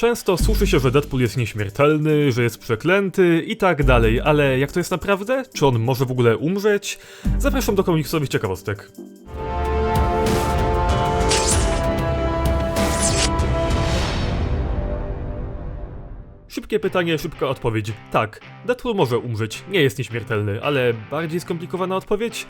Często słyszy się, że Deadpool jest nieśmiertelny, że jest przeklęty i tak dalej, ale jak to jest naprawdę? Czy on może w ogóle umrzeć? Zapraszam do komiksowych ciekawostek. Szybkie pytanie, szybka odpowiedź. Tak, Deadpool może umrzeć, nie jest nieśmiertelny, ale bardziej skomplikowana odpowiedź?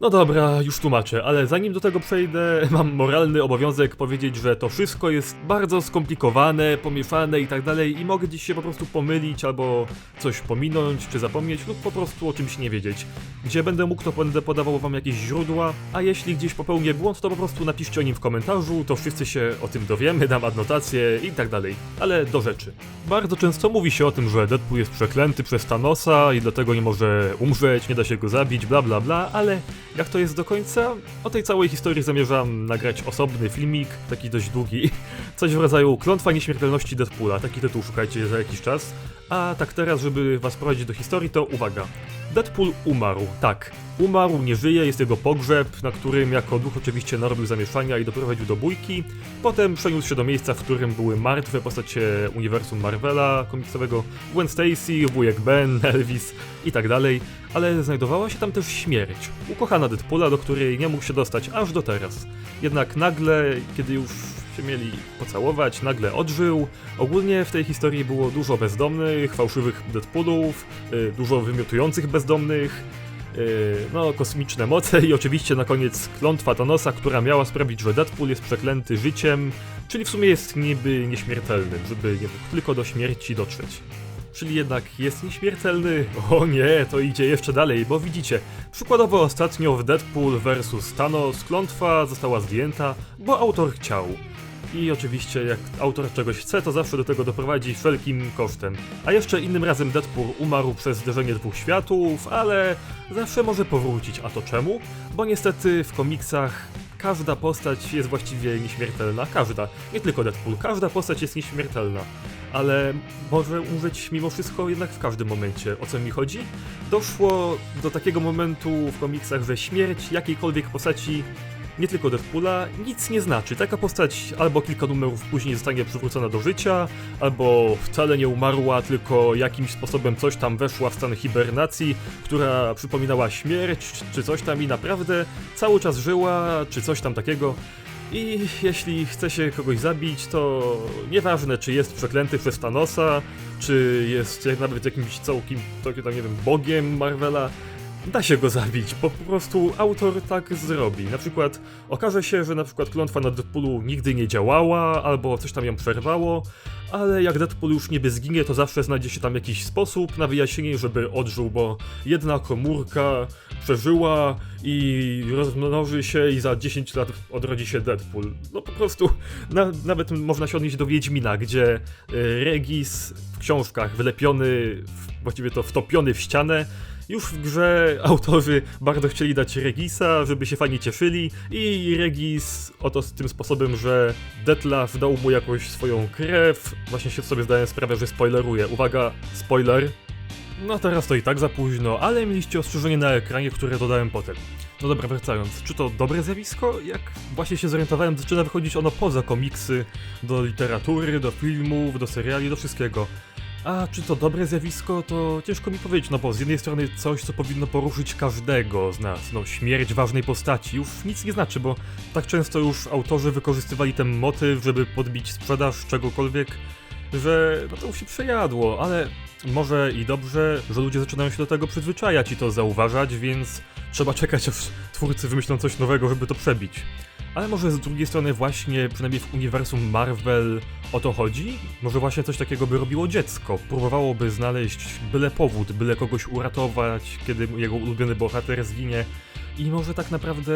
No dobra, już tłumaczę, ale zanim do tego przejdę, mam moralny obowiązek powiedzieć, że to wszystko jest bardzo skomplikowane, pomieszane i tak dalej i mogę dziś się po prostu pomylić albo coś pominąć czy zapomnieć lub po prostu o czymś nie wiedzieć. Gdzie będę mógł, to będę podawał wam jakieś źródła, a jeśli gdzieś popełnię błąd, to po prostu napiszcie o nim w komentarzu, to wszyscy się o tym dowiemy, dam adnotację i tak dalej. Ale do rzeczy. Bardzo często mówi się o tym, że Deadpool jest przeklęty przez Thanosa i dlatego nie może umrzeć, nie da się go zabić, bla bla bla, ale jak to jest do końca? O tej całej historii zamierzam nagrać osobny filmik, taki dość długi. Coś w rodzaju Klątwa Nieśmiertelności Deadpoola, taki tytuł szukajcie za jakiś czas. A tak teraz, żeby was prowadzić do historii, to uwaga. Deadpool umarł, tak. Umarł, nie żyje, jest jego pogrzeb, na którym jako duch oczywiście narobił zamieszania i doprowadził do bójki. Potem przeniósł się do miejsca, w którym były martwe postacie uniwersum Marvela komiksowego, Gwen Stacy, wujek Ben, Elvis i tak dalej, ale znajdowała się tam też śmierć. Ukochana Deadpoola, do której nie mógł się dostać aż do teraz. Jednak nagle, kiedy już się mieli pocałować, nagle odżył. Ogólnie w tej historii było dużo bezdomnych, fałszywych Deadpoolów, y, dużo wymiotujących bezdomnych, y, no, kosmiczne moce i oczywiście na koniec klątwa Thanosa, która miała sprawić, że Deadpool jest przeklęty życiem, czyli w sumie jest niby nieśmiertelny, żeby nie tylko do śmierci dotrzeć. Czyli jednak jest nieśmiertelny? O nie, to idzie jeszcze dalej, bo widzicie, przykładowo ostatnio w Deadpool vs Thanos klątwa została zdjęta, bo autor chciał. I oczywiście, jak autor czegoś chce, to zawsze do tego doprowadzi wszelkim kosztem. A jeszcze innym razem Deadpool umarł przez zderzenie dwóch światów, ale zawsze może powrócić. A to czemu? Bo niestety w komiksach każda postać jest właściwie nieśmiertelna. Każda. Nie tylko Deadpool. Każda postać jest nieśmiertelna. Ale może umrzeć mimo wszystko jednak w każdym momencie. O co mi chodzi? Doszło do takiego momentu w komiksach, że śmierć jakiejkolwiek postaci nie tylko Deadpoola, nic nie znaczy. Taka postać albo kilka numerów później zostanie przywrócona do życia, albo wcale nie umarła, tylko jakimś sposobem coś tam weszła w stan hibernacji, która przypominała śmierć, czy coś tam i naprawdę cały czas żyła, czy coś tam takiego. I jeśli chce się kogoś zabić, to nieważne, czy jest przeklęty przez Thanosa, czy jest nawet jakimś całkiem, tam nie wiem, bogiem Marvela, da się go zabić, bo po prostu autor tak zrobi. Na przykład okaże się, że na przykład klątwa na Deadpoolu nigdy nie działała, albo coś tam ją przerwało, ale jak Deadpool już niby zginie, to zawsze znajdzie się tam jakiś sposób na wyjaśnienie, żeby odżył, bo jedna komórka przeżyła i rozmnoży się i za 10 lat odrodzi się Deadpool. No po prostu, na, nawet można się odnieść do Wiedźmina, gdzie y, Regis w książkach wylepiony, w, właściwie to wtopiony w ścianę, już w grze autorzy bardzo chcieli dać Regisa, żeby się fani cieszyli i Regis oto z tym sposobem, że Detlaf dał mu jakąś swoją krew. Właśnie się sobie zdałem sprawę, że spoileruję. Uwaga, spoiler. No teraz to i tak za późno, ale mieliście ostrzeżenie na ekranie, które dodałem potem. No dobra, wracając. Czy to dobre zjawisko? Jak właśnie się zorientowałem, zaczyna wychodzić ono poza komiksy, do literatury, do filmów, do seriali, do wszystkiego. A czy to dobre zjawisko, to ciężko mi powiedzieć, no bo z jednej strony coś, co powinno poruszyć każdego z nas, no śmierć ważnej postaci, już nic nie znaczy, bo tak często już autorzy wykorzystywali ten motyw, żeby podbić sprzedaż czegokolwiek, że no to już się przejadło, ale może i dobrze, że ludzie zaczynają się do tego przyzwyczajać i to zauważać, więc trzeba czekać, aż twórcy wymyślą coś nowego, żeby to przebić. Ale może z drugiej strony właśnie, przynajmniej w uniwersum Marvel o to chodzi? Może właśnie coś takiego by robiło dziecko, próbowałoby znaleźć byle powód, byle kogoś uratować, kiedy jego ulubiony bohater zginie. I może tak naprawdę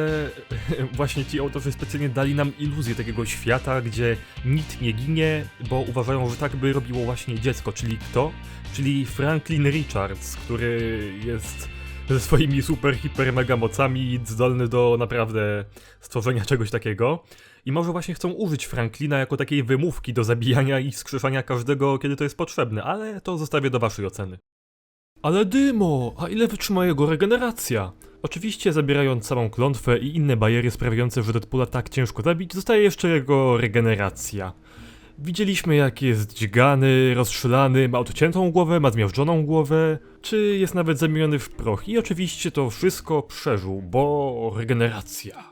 właśnie ci autorzy specjalnie dali nam iluzję takiego świata, gdzie nikt nie ginie, bo uważają, że tak by robiło właśnie dziecko. Czyli kto? Czyli Franklin Richards, który jest ze swoimi super, hiper, mega mocami zdolny do naprawdę stworzenia czegoś takiego. I może właśnie chcą użyć Franklina jako takiej wymówki do zabijania i wskrzeszania każdego, kiedy to jest potrzebne, ale to zostawię do waszej oceny. Ale Dymo, a ile wytrzyma jego regeneracja? Oczywiście zabierając samą klątwę i inne bariery sprawiające, że Deadpoola tak ciężko zabić, zostaje jeszcze jego regeneracja. Widzieliśmy jak jest dźgany, rozstrzelany, ma odciętą głowę, ma zmiażdżoną głowę, czy jest nawet zamieniony w proch i oczywiście to wszystko przeżył, bo regeneracja.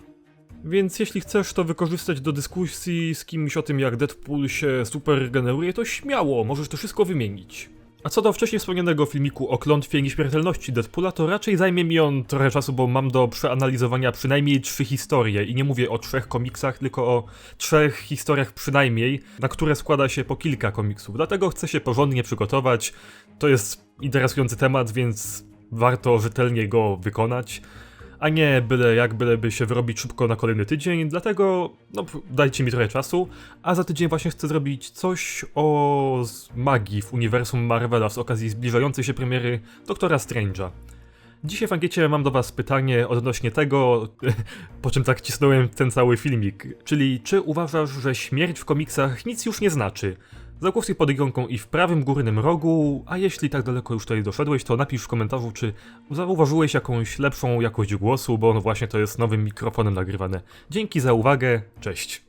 Więc jeśli chcesz to wykorzystać do dyskusji z kimś o tym, jak Deadpool się super regeneruje, to śmiało, możesz to wszystko wymienić. A co do wcześniej wspomnianego filmiku o klątwie nieśmiertelności Deadpoola, to raczej zajmie mi on trochę czasu, bo mam do przeanalizowania przynajmniej trzy historie i nie mówię o trzech komiksach, tylko o trzech historiach przynajmniej, na które składa się po kilka komiksów. Dlatego chcę się porządnie przygotować. To jest interesujący temat, więc warto rzetelnie go wykonać a nie byle jak, byleby się wyrobić szybko na kolejny tydzień, dlatego no, dajcie mi trochę czasu, a za tydzień właśnie chcę zrobić coś o magii w uniwersum Marvela z okazji zbliżającej się premiery Doktora Strange'a. Dzisiaj w ankiecie mam do was pytanie odnośnie tego, po czym tak cisnąłem ten cały filmik, czyli czy uważasz, że śmierć w komiksach nic już nie znaczy? Zagłosuj pod ikonką i w prawym górnym rogu, a jeśli tak daleko już tutaj doszedłeś, to napisz w komentarzu, czy zauważyłeś jakąś lepszą jakość głosu, bo on właśnie to jest nowym mikrofonem nagrywane. Dzięki za uwagę, cześć.